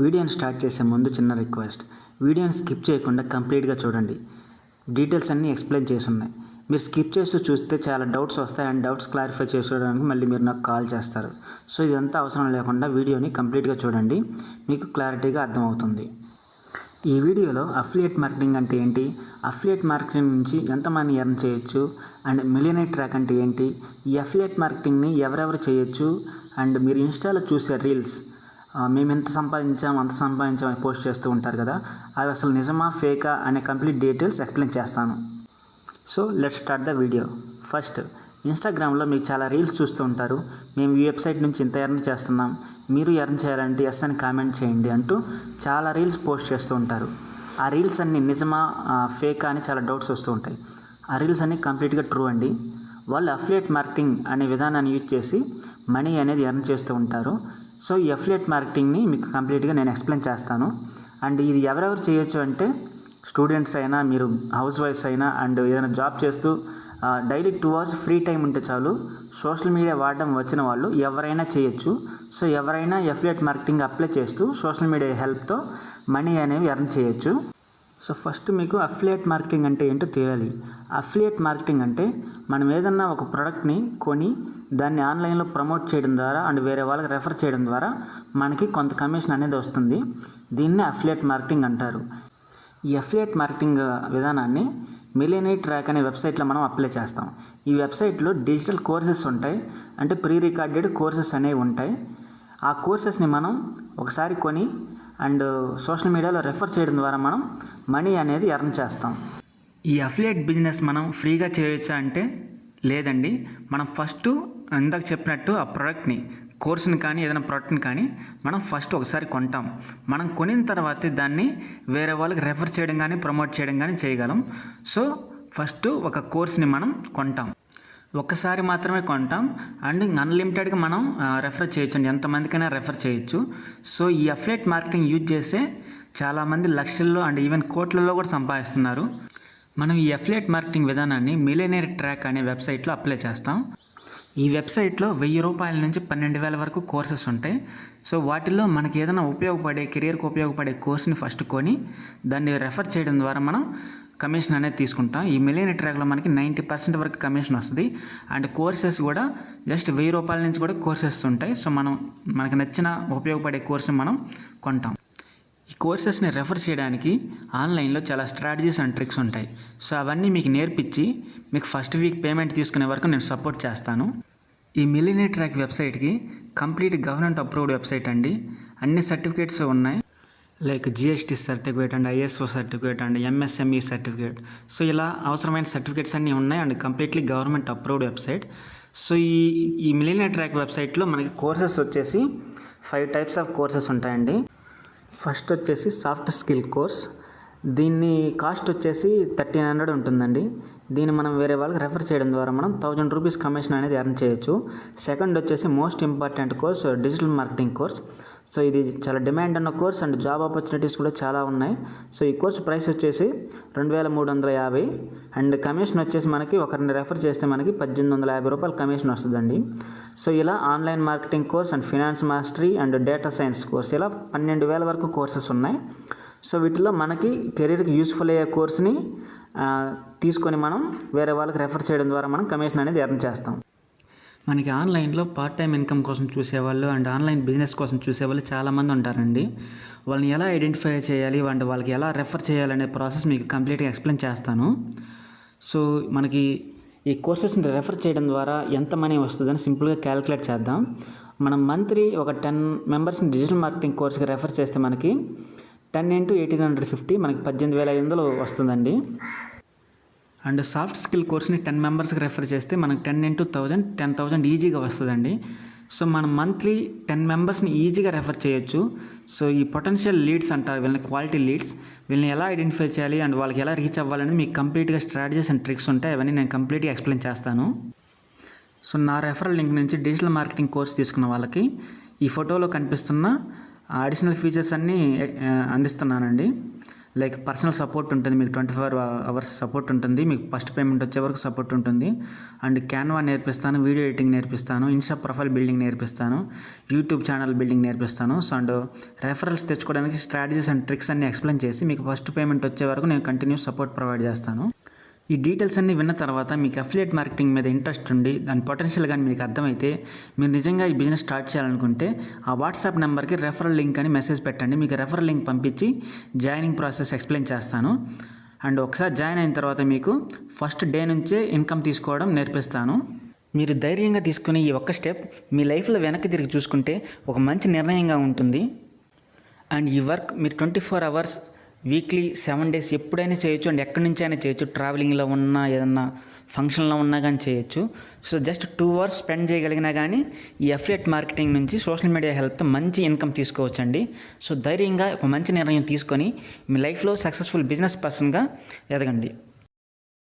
వీడియోని స్టార్ట్ చేసే ముందు చిన్న రిక్వెస్ట్. వీడియోని స్కిప్ చేయకుండా కంప్లీట్గా చూడండి. డీటెయిల్స్ అన్నీ ఎక్స్ప్లెయిన్ చేసి ఉన్నాయి మీరు స్కిప్ చేస్తూ చూస్తే చాలా డౌట్స్ వస్తాయి అండ్ డౌట్స్ క్లారిఫై చేసుకోవడానికి మళ్ళీ మీరు నాకు కాల్ చేస్తారు. సో ఇదంతా అవసరం లేకుండా వీడియోని కంప్లీట్గా చూడండి. మీకు క్లారిటీగా అర్థమవుతుంది. ఈ వీడియోలో అఫిలియేట్ మార్కెటింగ్ అంటే ఏంటి? అఫిలియేట్ మార్కెటింగ్ నుంచి ఎంత మనీ ఎర్న్ చేయొచ్చు? అండ్ మిలియనరీ ట్రాక్ అంటే ఏంటి? ఈ అఫిలియేట్ మార్కెటింగ్ని ఎవరెవరు చేయొచ్చు? అండ్ మీరు ఇన్స్టాలో చూసే రీల్స్ మేము ఎంత సంపాదించాం అంత సంపాదించాం అని పోస్ట్ చేస్తూ ఉంటారు కదా అవి అసలు నిజమా ఫేకా అనే కంప్లీట్ డీటెయిల్స్ ఎక్స్ప్లెయిన్ చేస్తాను. So let start the video first ఇన్స్టాగ్రామ్లో మీకు చాలా రీల్స్ చూస్తూ ఉంటారు. మేము ఈ వెబ్సైట్ నుంచి ఇంత ఎర్న్ చేస్తున్నాం. మీరు ఎర్న్ చేయాలంటే ఎస్ అని కామెంట్ చేయండి అంటూ చాలా రీల్స్ పోస్ట్ చేస్తూ ఉంటారు. ఆ రీల్స్ అన్ని నిజమా ఫేకా అని చాలా డౌట్స్ వస్తూ ఉంటాయి. ఆ రీల్స్ అన్ని కంప్లీట్గా ట్రూ అండి. వాళ్ళు అఫిలియేట్ మార్కెటింగ్ అనే విధానాన్ని యూజ్ చేసి మనీ అనేది ఎర్న్ చేస్తూ ఉంటారు. సో ఈ ఎఫ్లెట్ మార్కెటింగ్ని మీకు కంప్లీట్గా నేను ఎక్స్ప్లెయిన్ చేస్తాను. అండ్ ఇది ఎవరెవరు చేయొచ్చు అంటే స్టూడెంట్స్ అయినా మీరు హౌస్ వైఫ్స్ అయినా అండ్ ఏదైనా జాబ్ చేస్తూ daily two hours free time ఉంటే చాలు సోషల్ మీడియా వాడడం వచ్చిన వాళ్ళు ఎవరైనా చేయొచ్చు. సో ఎవరైనా ఎఫ్లెట్ మార్కెటింగ్ అప్లై చేస్తూ సోషల్ మీడియా హెల్ప్తో మనీ అనేవి ఎర్న్ చేయొచ్చు. సో ఫస్ట్ మీకు అఫ్లియేట్ మార్కెటింగ్ అంటే ఏంటో తెలియాలి. అఫ్లియేట్ మార్కెటింగ్ అంటే మనం ఏదన్నా ఒక ప్రోడక్ట్ని కొని దాన్ని ఆన్లైన్లో ప్రమోట్ చేయడం ద్వారా అండ్ వేరే వాళ్ళకి రెఫర్ చేయడం ద్వారా మనకి కొంత కమిషన్ అనేది వస్తుంది. దీన్ని అఫిలియేట్ మార్కెటింగ్ అంటారు. ఈ అఫిలియేట్ మార్కెటింగ్ విధానాన్ని మిలియనీ ట్రాక్ అనే వెబ్సైట్లో మనం అప్లై చేస్తాం. ఈ వెబ్సైట్లో డిజిటల్ కోర్సెస్ ఉంటాయి. అంటే ప్రీ రికార్డెడ్ కోర్సెస్ అనేవి ఉంటాయి. ఆ కోర్సెస్ని మనం ఒకసారి కొని అండ్ సోషల్ మీడియాలో రెఫర్ చేయడం ద్వారా మనం మనీ అనేది ఎర్న్ చేస్తాం. ఈ అఫిలియేట్ బిజినెస్ మనం ఫ్రీగా చేయొచ్చా అంటే లేదండి. మనం ఫస్ట్ ఇందాక చెప్పినట్టు ఆ ప్రోడక్ట్ని కోర్సుని కానీ ఏదైనా ప్రోడక్ట్ని కానీ మనం ఫస్ట్ ఒకసారి కొంటాం. మనం కొనిన తర్వాత దాన్ని వేరే వాళ్ళకి రెఫర్ చేయడం కానీ ప్రమోట్ చేయడం కానీ చేయగలం. సో ఫస్ట్ ఒక కోర్స్ని మనం కొంటాం. ఒక్కసారి మాత్రమే కొంటాం. అండ్ అన్లిమిటెడ్గా మనం రెఫర్ చేయొచ్చు అండి ఎంతమందికైనా రెఫర్ చేయొచ్చు. సో ఈ అఫ్లెట్ మార్కెటింగ్ యూజ్ చేస్తే చాలామంది లక్షల్లో అండ్ ఈవెన్ కోట్లలో కూడా సంపాదిస్తున్నారు. మనం ఈ అఫ్లెట్ మార్కెటింగ్ విధానాన్ని మిలియనరీ ట్రాక్ అనే వెబ్సైట్లో అప్లై చేస్తాం. ఈ వెబ్సైట్లో వెయ్యి రూపాయల నుంచి పన్నెండు వేల వరకు కోర్సెస్ ఉంటాయి. సో వాటిల్లో మనకి ఏదైనా ఉపయోగపడే కెరియర్కి ఉపయోగపడే కోర్స్ని ఫస్ట్ కొని దాన్ని రెఫర్ చేయడం ద్వారా మనం కమిషన్ అనేది తీసుకుంటాం. ఈ మిలియన్ ట్రాక్లో మనకి నైంటీ పర్సెంట్ వరకు కమిషన్ వస్తుంది. అండ్ కోర్సెస్ కూడా జస్ట్ వెయ్యి రూపాయల నుంచి కూడా కోర్సెస్ ఉంటాయి. సో మనం మనకు నచ్చిన ఉపయోగపడే కోర్సుని మనం కొంటాం. కోర్సెస్ని రెఫర్ చేయడానికి ఆన్లైన్లో చాలా స్ట్రాటజీస్ అండ్ ట్రిక్స్ ఉంటాయి. సో అవన్నీ మీకు నేర్పించి మీకు ఫస్ట్ వీక్ పేమెంట్ తీసుకునే వరకు నేను సపోర్ట్ చేస్తాను. ఈ మిలినీ ట్రాక్ వెబ్సైట్కి కంప్లీట్ గవర్నమెంట్ అప్రూవ్డ్ వెబ్సైట్ అండి. అన్ని సర్టిఫికేట్స్ ఉన్నాయి. Like GST certificate and ISO certificate and MSME certificate. So ఇలా అవసరమైన సర్టిఫికేట్స్ అన్నీ ఉన్నాయి and completely government approved website. So ఈ ఈ మిలినీ ట్రాక్ వెబ్సైట్లో మనకి కోర్సెస్ వచ్చేసి ఫైవ్ టైప్స్ ఆఫ్ కోర్సెస్ ఉంటాయండి. ఫస్ట్ వచ్చేసి సాఫ్ట్ స్కిల్ కోర్స్. దీన్ని కాస్ట్ వచ్చేసి థర్టీన్ హండ్రెడ్ ఉంటుందండి. దీన్ని మనం వేరే వాళ్ళకి రెఫర్ చేయడం ద్వారా మనం థౌజండ్ రూపీస్ కమిషన్ అనేది ఎర్న్ చేయొచ్చు. సెకండ్ వచ్చేసి most important course digital marketing course. So ఇది చాలా డిమాండ్ ఉన్న కోర్స్ అండ్ జాబ్ ఆపర్చునిటీస్ కూడా చాలా ఉన్నాయి. సో ఈ కోర్స్ ప్రైస్ వచ్చేసి రెండు వేల మూడు వందల యాభై. అండ్ కమిషన్ వచ్చేసి మనకి ఒకరిని రెఫర్ చేస్తే మనకి పద్దెనిమిది వందల యాభై రూపాయలు కమిషన్ వస్తుందండి. సో ఇలా online marketing course and finance mastery and data science course ఇలా పన్నెండు వేల వరకు కోర్సెస్ ఉన్నాయి. సో వీటిలో మనకి కెరీర్కి యూస్ఫుల్ అయ్యే కోర్స్ని తీసుకొని మనం వేరే వాళ్ళకి రెఫర్ చేయడం ద్వారా మనం కమిషన్ అనేది ఎర్న్ చేస్తాం. మనకి ఆన్లైన్లో పార్ట్ టైం ఇన్కమ్ కోసం చూసేవాళ్ళు అండ్ ఆన్లైన్ బిజినెస్ కోసం చూసేవాళ్ళు చాలామంది ఉంటారండి. వాళ్ళని ఎలా ఐడెంటిఫై చేయాలి అండ్ వాళ్ళకి ఎలా రెఫర్ చేయాలనే ప్రాసెస్ మీకు కంప్లీట్గా ఎక్స్ప్లెయిన్ చేస్తాను. సో మనకి ఈ కోర్సెస్ని రెఫర్ చేయడం ద్వారా ఎంత మనీ వస్తుందని సింపుల్గా క్యాలిక్యులేట్ చేద్దాం. మనం మంత్లీ ఒక టెన్ మెంబర్స్ని డిజిటల్ మార్కెటింగ్ కోర్స్కి రెఫర్ చేస్తే మనకి ten into eighteen hundred fifty మనకి పద్దెనిమిది వేల ఐదు వందలు వస్తుందండి. అండ్ సాఫ్ట్ స్కిల్ కోర్స్ని టెన్ మెంబర్స్కి రెఫర్ చేస్తే మనకు ten into thousand ten thousand ఈజీగా వస్తుందండి. సో మనం మంత్లీ టెన్ మెంబర్స్ని ఈజీగా రెఫర్ చేయొచ్చు. సో ఈ పొటెన్షియల్ లీడ్స్ అంటారు వీళ్ళని క్వాలిటీ లీడ్స్ వీళ్ళని ఎలా ఐడెంటిఫై చేయాలి అండ్ వాళ్ళకి ఎలా రీచ్ అవ్వాలని మీకు కంప్లీట్గా స్ట్రాటజీస్ అండ్ ట్రిక్స్ ఉంటాయి. అవన్నీ నేను కంప్లీట్గా ఎక్స్ప్లెయిన్ చేస్తాను. సో నా రెఫరల్ లింక్ నుంచి డిజిటల్ మార్కెటింగ్ కోర్స్ తీసుకున్న వాళ్ళకి ఈ ఫోటోలో కనిపిస్తున్న అడిషనల్ ఫీచర్స్ అన్నీ అందిస్తున్నానండి. లైక్ పర్సనల్ సపోర్ట్ ఉంటుంది మీకు ట్వంటీ ఫోర్ అవర్స్ సపోర్ట్ ఉంటుంది మీకు ఫస్ట్ పేమెంట్ వచ్చే వరకు సపోర్ట్ ఉంటుంది. అండ్ క్యాన్వా నేర్పిస్తాను వీడియో ఎడిటింగ్ నేర్పిస్తాను ఇన్స్టా ప్రొఫైల్ బిల్డింగ్ నేర్పిస్తాను యూట్యూబ్ ఛానల్ బిల్డింగ్ నేర్పిస్తాను. సో అండ్ రెఫరల్స్ తెచ్చుకోవడానికి స్ట్రాటజీస్ అండ్ ట్రిక్స్ అన్ని ఎక్స్ప్లెయిన్ చేసి మీకు ఫస్ట్ పేమెంట్ వచ్చే వరకు నేను కంటిన్యూస్ సపోర్ట్ ప్రొవైడ్ చేస్తాను. ఈ డీటెయిల్స్ అన్ని విన్న తర్వాత మీకు అఫిలియేట్ మార్కెటింగ్ మీద ఇంట్రెస్ట్ ఉండి దాని పొటెన్షియల్ కానీ మీకు అర్థమైతే మీరు నిజంగా ఈ బిజినెస్ స్టార్ట్ చేయాలనుకుంటే ఆ వాట్సాప్ నెంబర్కి రెఫరల్ లింక్ అని మెసేజ్ పెట్టండి. మీకు రెఫరల్ లింక్ పంపించి జాయినింగ్ ప్రాసెస్ ఎక్స్ప్లెయిన్ చేస్తాను. అండ్ ఒకసారి జాయిన్ అయిన తర్వాత మీకు ఫస్ట్ డే నుంచే ఇన్కమ్ తీసుకోవడం నేర్పిస్తాను. మీరు ధైర్యంగా తీసుకునే ఈ ఒక్క స్టెప్ మీ లైఫ్లో వెనక్కి తిరిగి చూసుకుంటే ఒక మంచి నిర్ణయంగా ఉంటుంది. అండ్ ఈ వర్క్ మీరు twenty four hours weekly seven days ఎప్పుడైనా చేయొచ్చు అండ్ ఎక్కడి నుంచి అయినా చేయొచ్చు. ట్రావెలింగ్లో ఉన్నా ఏదన్నా ఫంక్షన్లో ఉన్నా కానీ చేయొచ్చు. So just two hours spend చేయగలిగినా కానీ ఈ అఫిలియేట్ మార్కెటింగ్ నుంచి సోషల్ మీడియా హెల్ప్తో మంచి ఇన్కమ్ తీసుకోవచ్చండి. సో ధైర్యంగా ఒక మంచి నిర్ణయం తీసుకొని మీ లైఫ్లో సక్సెస్ఫుల్ బిజినెస్ పర్సన్గా ఎదగండి.